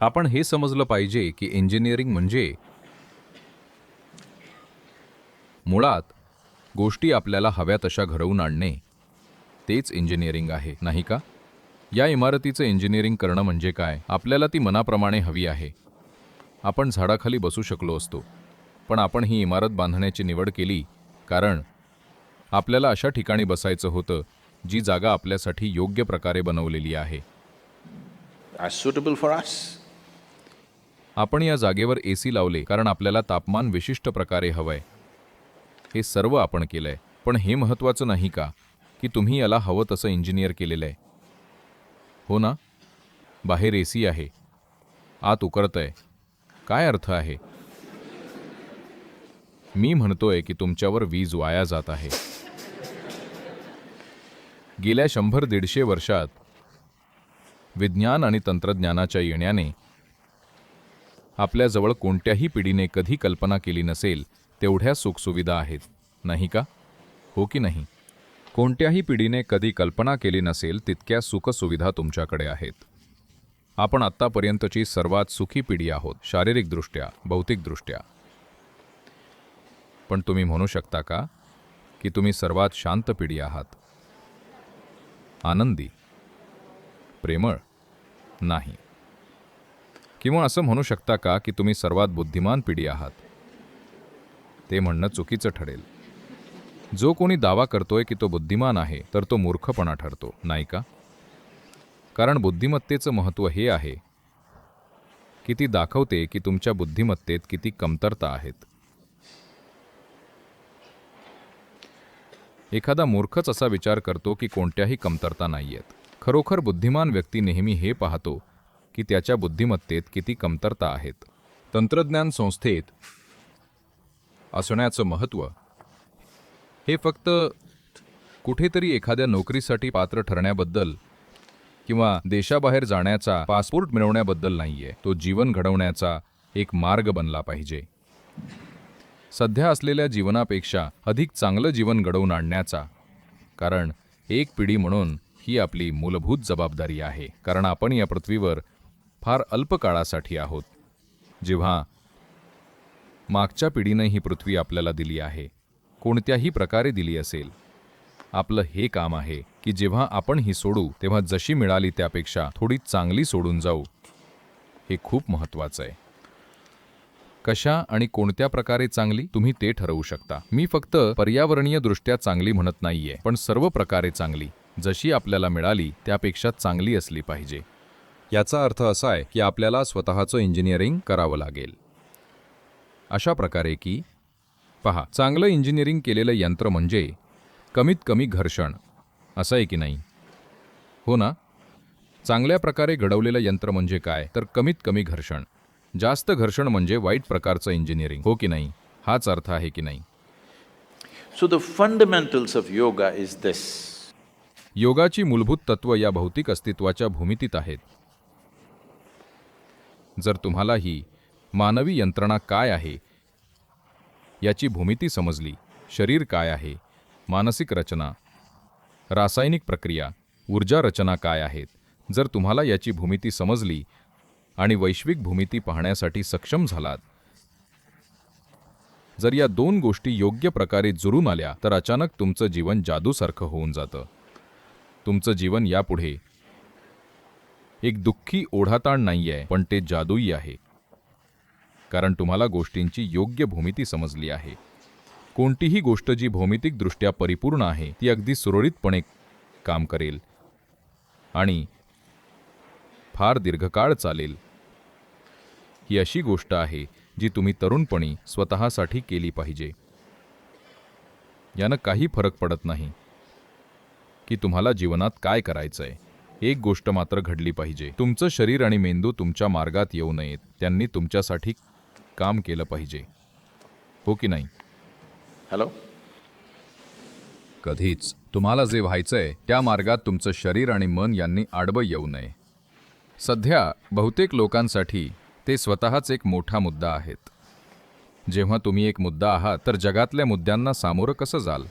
आपण हे समजलं पाहिजे की इंजिनिअरिंग म्हणजे मुळात गोष्टी आपल्याला हव्या तशा घडवून आणणे. तेच इंजिनिअरिंग आहे नाही का? या इमारतीचं इंजिनिअरिंग करणं म्हणजे काय? आपल्याला ती मनाप्रमाणे हवी आहे. आपण झाडाखाली बसू शकलो असतो पण आपण ही इमारत बांधण्याची निवड केली कारण आपल्याला अशा ठिकाणी बसायचं होतं जी जागा आपल्यासाठी योग्य प्रकारे बनवलेली आहे. As suitable for us. आपण या जागेवर ए सी लावले कारण आपल्याला तापमान विशिष्ट प्रकारे हवंय. हे सर्व आपण केलंय. पण हे महत्त्वाचं नाही का? की तुम्ही याला हवं तसं इंजिनियर केलेलं आहे हो ना? बाहेर ए सी आहे. आत उकरतंय काय अर्थ आहे? मी म्हणतोय की तुमच्यावर वीज वाया जात आहे. गेल्या शंभर दीडशे वर्षात विज्ञान आणि तंत्रज्ञानाच्या येण्याने आपल्याजवळ कोणत्याही पिढीने कधी कल्पना केली नसेल तेवढ्या सुखसुविधा आहेत. नाही का? हो की नाही? कोणत्याही पिढीने कधी कल्पना केली नसेल तितक्या सुखसुविधा तुमच्याकडे आहेत. आपण आत्तापर्यंतची सर्वात सुखी पिढी आहोत शारीरिकदृष्ट्या भौतिकदृष्ट्या. पण तुम्ही म्हणू शकता का की तुम्ही सर्वात शांत पिढी आहात? आनंदी? प्रेमळ? नाही. किंवा असं म्हणू शकता का की तुम्ही सर्वात बुद्धिमान पिढी आहात? ते म्हणणं चुकीचं ठरेल. जो कोणी दावा करतोय की तो बुद्धिमान आहे तर तो मूर्खपणा ठरतो नाही का? कारण बुद्धिमत्तेचं महत्त्व हे आहे की ती दाखवते की तुमच्या बुद्धिमत्तेत किती कमतरता आहेत. एखादा मूर्खच असा विचार करतो की कोणत्याही कमतरता नाही आहेत खरोखर बुद्धिमान व्यक्ती नेहमी हे पाहतो की त्याच्या बुद्धिमत्तेत किती कमतरता आहेत. तंत्रज्ञान संस्थेत असण्याचं महत्त्व. हे फक्त कुठेतरी एखाद्या नोकरीसाठी पात्र ठरण्याबद्दल किंवा देशाबाहेर जाण्याचा पासपोर्ट मिळवण्याबद्दल नाहीये. तो जीवन घडवण्याचा एक मार्ग बनला पाहिजे. सध्या असलेल्या जीवनापेक्षा अधिक चांगलं जीवन घडवून आणण्याचा कारण एक पिढी म्हणून ही आपली मूलभूत जबाबदारी आहे. कारण आपण या पृथ्वीवर फार अल्प काळासाठी आहोत. जेव्हा मागच्या पिढीनं ही पृथ्वी आपल्याला दिली आहे कोणत्याही प्रकारे दिली असेल. आपलं हे काम आहे की जेव्हा आपण ही सोडू तेव्हा जशी मिळाली त्यापेक्षा थोडी चांगली सोडून जाऊ. हे खूप महत्त्वाचं आहे. कशा आणि कोणत्या प्रकारे चांगली तुम्ही ते ठरवू शकता. मी फक्त पर्यावरणीय दृष्ट्या चांगली म्हणत नाहीये पण सर्व प्रकारे चांगली. जशी आपल्याला मिळाली त्यापेक्षा चांगली असली पाहिजे. याचा अर्थ असा आहे की आपल्याला स्वतःचं इंजिनिअरिंग करावं लागेल. अशा प्रकारे की पहा चांगलं इंजिनिअरिंग केलेलं यंत्र म्हणजे कमीत कमी घर्षण. असं आहे की नाही? हो ना? चांगल्या प्रकारे घडवलेलं यंत्र म्हणजे काय? तर कमीत कमी घर्षण. जास्त घर्षण म्हणजे वाईट प्रकारचं इंजिनिअरिंग हो की नाही? हाच अर्थ आहे की नाही? So, the fundamentals of yoga is this. योगाची मूलभूत तत्व या भौतिक अस्तित्वाच्या भूमितीत आहेत. जर तुम्हाला ही मानवी यंत्रणा काय आहे याची भूमिती समजली शरीर काय आहे मानसिक रचना रासायनिक प्रक्रिया ऊर्जा रचना काय आहेत जर तुम्हाला याची भूमिती समजली आणि वैश्विक भूमिती पाहण्यासाठी सक्षम झालात जर या दोन गोष्टी योग्य प्रकारे जुरून आल्या तर अचानक तुमचं जीवन जादूसारखं होऊन जातं. तुमचं जीवन यापुढे एक दुःखी ओढाताण नाही आहे पण ते जादूई आहे. कारण तुम्हाला गोष्टींची योग्य भूमिती समजली आहे. कोणतीही गोष्ट जी भौमितिकदृष्ट्या परिपूर्ण आहे ती अगदी सुरळीतपणे काम करेल. आणि फार दीर्घकाळ चालेल. ही अशी गोष्ट आहे जी तुम्ही तरुणपणी स्वतःसाठी केली पाहिजे. यानं काही फरक पडत नाही. की तुम्हाला जीवनात काय करायचं आहे एक गोष्ट मात्र घडली पाहिजे. तुमचं शरीर आणि मेंदू तुमच्या मार्गात येऊ नयेत. त्यांनी तुमच्यासाठी काम केलं पाहिजे. हो की नाही? Hello? कधीच. तुम्हाला जे व्हायचंय त्या मार्गात तुमचं शरीर आणि मन यांनी आडवं येऊ नये. सध्या बहुतेक लोकांसाठी ते स्वतःच एक मोठा मुद्दा आहेत. जेव्हा तुम्ही एक मुद्दा आहात तर जगातल्या मुद्द्यांना सामोरं कसं जाल?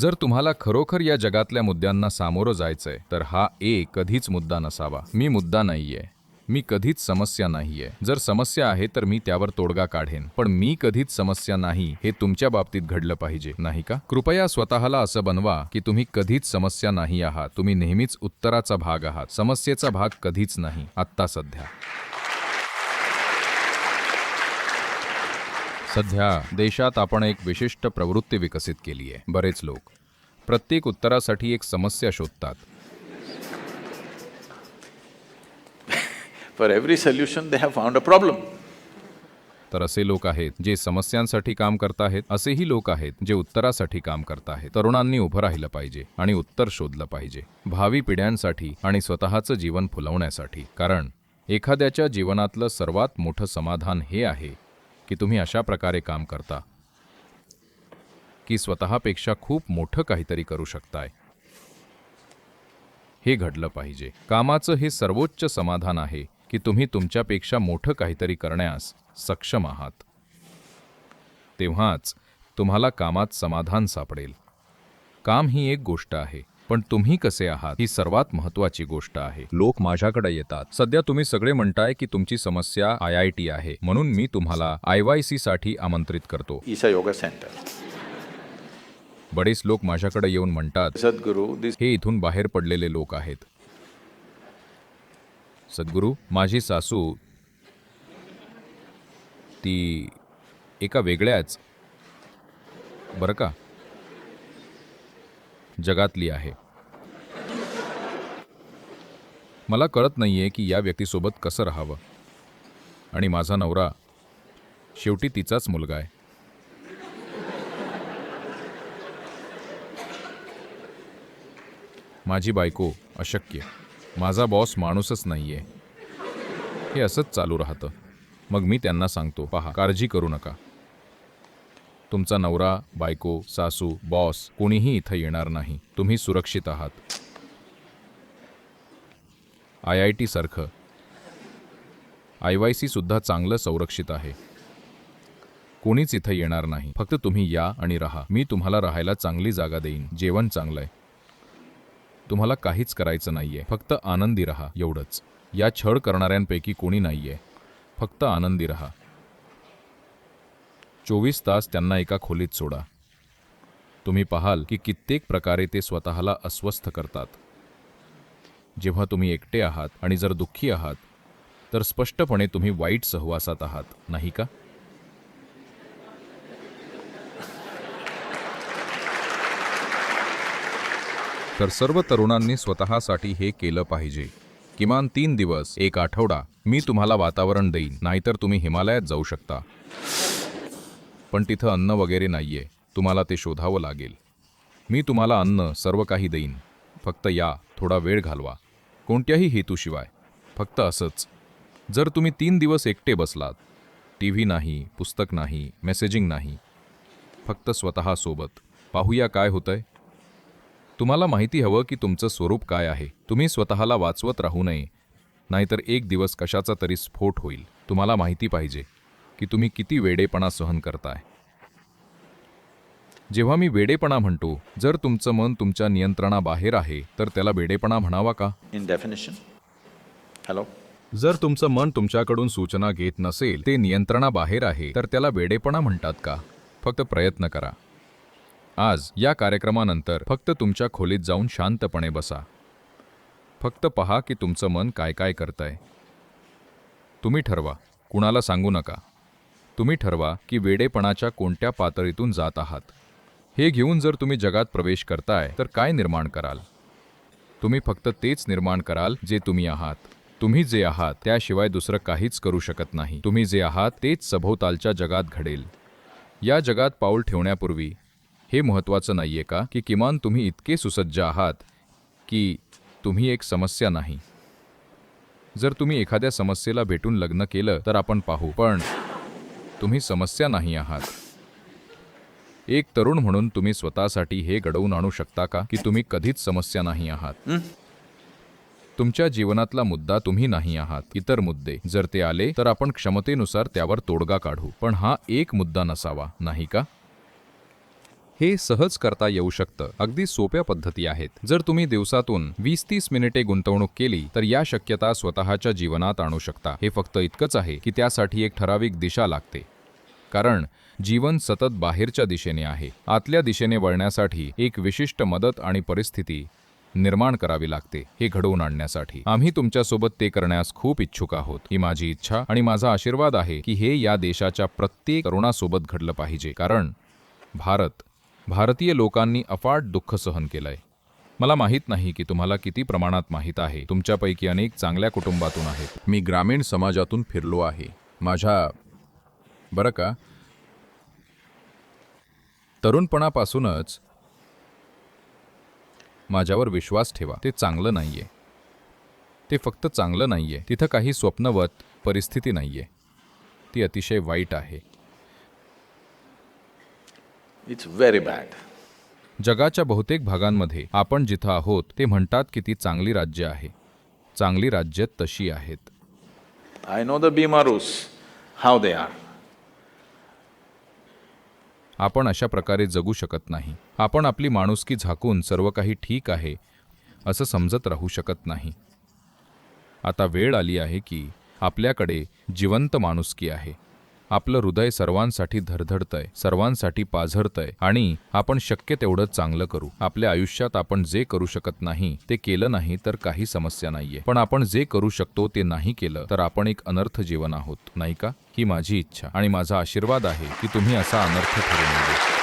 जर तुम्हाला खरोखर या जगातल्या मुद्द्यांना सामोरं जायचंय तर हा ए कधीच मुद्दा नसावा. मी मुद्दा नाहीये. मी कधीच समस्या नाहीये. जर समस्या आहे तर मी त्यावर तोडगा काढेन. पण मी कधीच समस्या नाही हे तुमच्या बाबतीत घडलं पाहिजे. नाही का? कृपया स्वतःला असं बनवा की तुम्ही कधीच समस्या नाही आहात. तुम्ही नेहमीच उत्तराचा भाग आहात. समस्येचा भाग कधीच नाही. आत्ता सध्या. सध्या देशात आपण एक विशिष्ट प्रवृत्ती विकसित केली आहे. बरेच लोक प्रत्येक उत्तरासाठी एक समस्या शोधतात. For every solution, they have found a problem. तर असे लोक आहेत जे समस्यांसाठी काम करत आहेत असेही लोक आहेत जे उत्तरासाठी काम करत आहेत. तरुणांनी उभं राहिलं पाहिजे आणि उत्तर शोधलं पाहिजे. भावी पिढ्यांसाठी आणि स्वतःचं जीवन फुलवण्यासाठी. कारण एखाद्याच्या जीवनातलं सर्वात मोठं समाधान हे आहे की तुम्ही अशा प्रकारे काम करता की स्वतःपेक्षा खूप मोठं काहीतरी करू शकताय. हे घडलं पाहिजे. कामाचं हे सर्वोच्च समाधान आहे की तुम्ही तुमच्यापेक्षा मोठं काहीतरी करण्यास सक्षम आहात. तेव्हाच तुम्हाला कामात समाधान सापडेल. काम ही एक गोष्ट आहे. पण तुम्ही कसे आहात ही सर्वात महत्वाची गोष्ट आहे. लोक माझ्याकडे येतात. सध्या तुम्ही सगळे म्हणताय की तुमची समस्या आय आय टी आहे. म्हणून मी तुम्हाला आय वाय सी साठी आमंत्रित करतो. Isha Yoga Center. बरेच लोक माझ्याकडे येऊन म्हणतात this हे इथून बाहेर पडलेले लोक आहेत. सद्गुरू माझी सासू ती एका वेगळ्याच बरं का? जगातली आहे. मला कळत नाहीये की या व्यक्तीसोबत कसं राहावं. आणि माझा नवरा शेवटी तिचाच मुलगा आहे. माझी बायको अशक्य. माझा बॉस माणूसच नाहीये. हे असंच चालू राहतं. मग मी त्यांना सांगतो पहा काळजी करू नका. तुमचा नवरा बायको सासू बॉस कोणीही इथं येणार नाही. तुम्ही सुरक्षित आहात. आय आय टी सारखं. आय वाय सी सुद्धा चांगलं संरक्षित आहे. कोणीच इथं येणार नाही. फक्त तुम्ही या आणि राहा. मी तुम्हाला राहायला चांगली जागा देईन. जेवण चांगलं आहे तुम्हाला काहीच करायचं नाहीये. फक्त आनंदी राहा. एवढंच. या छळ करणाऱ्यांपैकी कोणी नाहीये. फक्त आनंदी राहा. चोवीस तास त्यांना एका खोलीत सोडा. तुम्ही पाहाल की कित्येक प्रकारे ते स्वतःला अस्वस्थ करतात. जेव्हा तुम्ही एकटे आहात आणि जर दुःखी आहात तर स्पष्टपणे तुम्ही वाईट सहवासात आहात नाही का? तर सर्व तरुणांनी स्वतःसाठी हे केलं पाहिजे. किमान तीन दिवस एक आठवडा मी तुम्हाला वातावरण देईन नाहीतर तुम्ही हिमालयात जाऊ शकता. पण तिथं अन्न वगैरे नाहीये. तुम्हाला ते शोधावं लागेल. मी तुम्हाला अन्न सर्व काही देईन. फक्त या थोडा वेळ घालवा. कोणत्याही हेतूशिवाय. फक्त असंच. जर तुम्ही तीन दिवस एकटे बसलात टी व्ही नाही पुस्तक नाही मेसेजिंग नाही फक्त स्वतःसोबत पाहूया काय होतंय. तुम्हाला माहिती हवं की तुमचं स्वरूप काय आहे. तुम्ही स्वतःला वाचवत राहू नये. नाहीतर एक दिवस कशाचा तरी स्फोट होईल. तुम्हाला माहिती पाहिजे. की तुम्ही किती वेडेपणा सहन करताय. जेव्हा मी वेडेपणा म्हणतो जर तुमचं मन तुमच्या नियंत्रणाबाहेर आहे तर त्याला वेडेपणा म्हणावा का? In definition. Hello? जर तुमचं मन तुमच्याकडून सूचना घेत नसेल ते नियंत्रणाबाहेर आहे तर त्याला वेडेपणा म्हणतात का? फक्त प्रयत्न करा. आज या कार्यक्रमानंतर फक्त तुमच्या खोलीत जाऊन शांतपणे बसा. फक्त पहा की तुमचं मन काय काय करतंय. तुम्ही ठरवा. कुणाला सांगू नका. तुम्ही ठरवा की वेडेपणाच्या कोणत्या पातळीतून जात आहात. हे घेऊन जर तुम्ही जगात प्रवेश करताय तर काय निर्माण कराल? तुम्ही फक्त तेच निर्माण कराल जे तुम्ही आहात. तुम्ही जे आहात त्याशिवाय दुसरं काहीच करू शकत नाही. तुम्ही जे आहात तेच सभोवतालच्या जगात घडेल. या जगात पाऊल ठेवण्यापूर्वी हे महत्त्वाचं नाही आहे का की किमान तुम्ही इतके सुसज्ज आहात की तुम्ही एक समस्या नाही? जर तुम्ही एखाद्या समस्येला भेटून लग्न केलं तर आपण पाहू. पण तुम्ही समस्या नाही आहात. एक तरुण म्हणून तुम्ही स्वतःसाठी हे घडवून आणू शकता का की तुम्ही कधीच समस्या नाही आहात? तुमच्या जीवनातला मुद्दा तुम्ही नाही आहात इतर मुद्दे. जर ते आले तर आपण क्षमतेनुसार त्यावर तोडगा काढू. पण हा एक मुद्दा नसावा नाही का? हे सहज करता येऊ शकतं. अगदी सोप्या पद्धती आहेत. जर तुम्ही दिवसातून वीस तीस मिनिटे गुंतवणूक केली तर या शक्यता स्वतःच्या जीवनात आणू शकता. हे फक्त इतकंच आहे की त्यासाठी एक ठराविक दिशा लागते. कारण जीवन सतत बाहेरच्या दिशेने आहे. आतल्या दिशेने वळण्यासाठी एक विशिष्ट मदत आणि परिस्थिती निर्माण करावी लागते हे घडवून आणण्यासाठी. आम्ही तुमच्यासोबत ते करण्यास खूप इच्छुक आहोत. ही माझी इच्छा आणि माझा आशीर्वाद आहे की हे या देशाच्या प्रत्येक तरुणासोबत घडलं पाहिजे. कारण भारत भारतीय लोकांनी अफाट दुःख सहन केलंय. मला माहीत नाही की तुम्हाला किती प्रमाणात माहीत आहे. तुमच्यापैकी अनेक चांगल्या कुटुंबातून आहेत. मी ग्रामीण समाजातून फिरलो आहे. माझ्या बरं का? तरुणपणापासूनच माझ्यावर विश्वास ठेवा. ते चांगलं नाहीये. ते फक्त चांगलं नाहीये. तिथं काही स्वप्नवत परिस्थिती नाहीये. ती अतिशय वाईट आहे. It's very bad. जगाच्या बहुतेक भागांमध्ये आपण जिथं आहोत ते म्हणतात की ती चांगली राज्य आहे. चांगली राज्य तशी आहेत. I know the Bimarus, how they are. आपण अशा प्रकारे जगू शकत नाही. आपण आपली माणुसकी झाकून सर्व काही ठीक आहे असं समजत राहू शकत नाही. आता वेळ आली आहे की आपल्याकडे जिवंत माणुसकी आहे. आपलं हृदय सर्वांसाठी धडधडतंय सर्वांसाठी पाझरतंय आणि आपण शक्य तेवढं चांगलं करू. आपल्या आयुष्यात आपण जे करू शकत नाही ते केलं नाही तर काही समस्या नाहीये. पण आपण जे करू शकतो ते नाही केलं तर आपण एक अनर्थ जीवन आहोत नाही का? ही माझी इच्छा आणि माझा आशीर्वाद आहे की तुम्ही असा अनर्थ ठरू नये